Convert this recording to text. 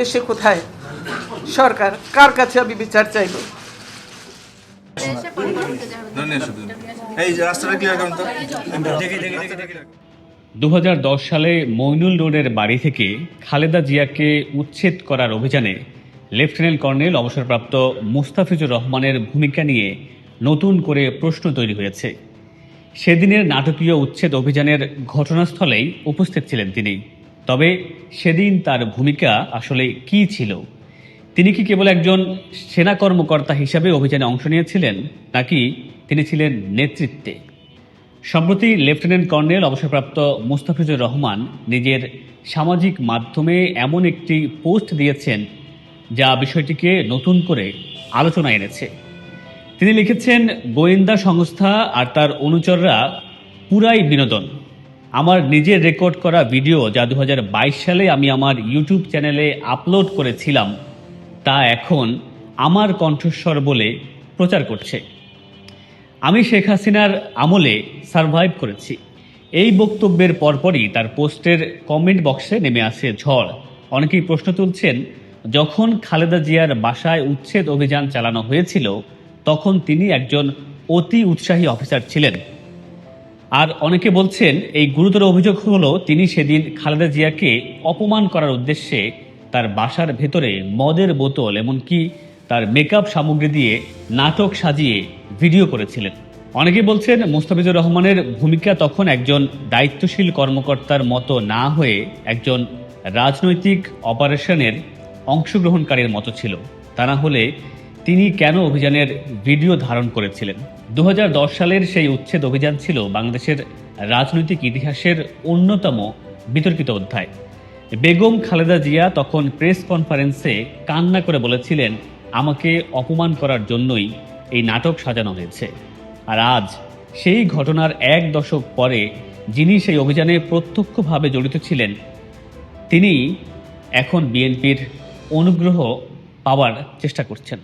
দেশে কোথায়? সরকার, কার কাছে আমি বিচার চাইব? দু সালে মইনুল রোডের বাড়ি থেকে খালেদা জিয়াকে উচ্ছেদ করার অভিযানে লেফটেন্যান্ট কর্নেল অবসরপ্রাপ্ত মুস্তাফিজুর রহমানের ভূমিকা নিয়ে নতুন করে প্রশ্ন তৈরি হয়েছে। সেদিনের নাটকীয় উচ্ছেদ অভিযানের ঘটনাস্থলেই উপস্থিত ছিলেন তিনি। তবে সেদিন তার ভূমিকা আসলে কী ছিল? তিনি কি কেবল একজন সেনা কর্মকর্তা হিসাবে অভিযানে অংশ নিয়েছিলেন, নাকি তিনি ছিলেন নেতৃত্বে? সম্প্রতি লেফটেন্যান্ট কর্নেল অবসরপ্রাপ্ত মুস্তাফিজুর রহমান নিজের সামাজিক মাধ্যমে এমন একটি পোস্ট দিয়েছেন, যা বিষয়টিকে নতুন করে আলোচনা এনেছে। তিনি লিখেছেন, গোয়েন্দা সংস্থা আর তার অনুচররা পুরাই বিনোদন। আমার নিজের রেকর্ড করা ভিডিও যা দু হাজার বাইশ সালে আমি আমার ইউটিউব চ্যানেলে আপলোড করেছিলাম, তা এখন আমার কণ্ঠস্বর বলে প্রচার করছে। আমি শেখ হাসিনার আমলে সারভাইভ করেছি। এই বক্তব্যের পরপরই তার পোস্টের কমেন্ট বক্সে নেমে আসে ঝড়। অনেকেই প্রশ্ন তুলছেন, যখন খালেদা জিয়ার বাসায় উচ্ছেদ অভিযান চালানো হয়েছিল, তখন তিনি একজন অতি উৎসাহী অফিসার ছিলেন। আর অনেকে বলছেন এই গুরুতর অভিযোগ হলো তিনি সেদিন খালেদা জিয়াকে অপমান করার উদ্দেশ্যে তার বাসার ভেতরে মদের বোতল এমনকি তার মেকআপ সামগ্রী দিয়ে নাটক সাজিয়ে ভিডিও করেছিলেন। অনেকে বলছেন মুস্তাফিজুর রহমানের ভূমিকা তখন একজন দায়িত্বশীল কর্মকর্তার মতো না হয়ে একজন রাজনৈতিক অপারেশনের অংশগ্রহণকারীর মতো ছিল। তা না হলে তিনি কেন অভিযানের ভিডিও ধারণ করেছিলেন? দু হাজার দশ সালের সেই উচ্ছেদ অভিযান ছিল বাংলাদেশের রাজনৈতিক ইতিহাসের অন্যতম বিতর্কিত অধ্যায়। বেগম খালেদা জিয়া তখন প্রেস কনফারেন্সে কান্না করে বলেছিলেন, আমাকে অপমান করার জন্যই এই নাটক সাজানো হয়েছে। আর আজ সেই ঘটনার এক দশক পরে যিনি সেই অভিযানে প্রত্যক্ষভাবে জড়িত ছিলেন, তিনি এখন বিএনপির অনুগ্রহ পাওয়ার চেষ্টা করছেন।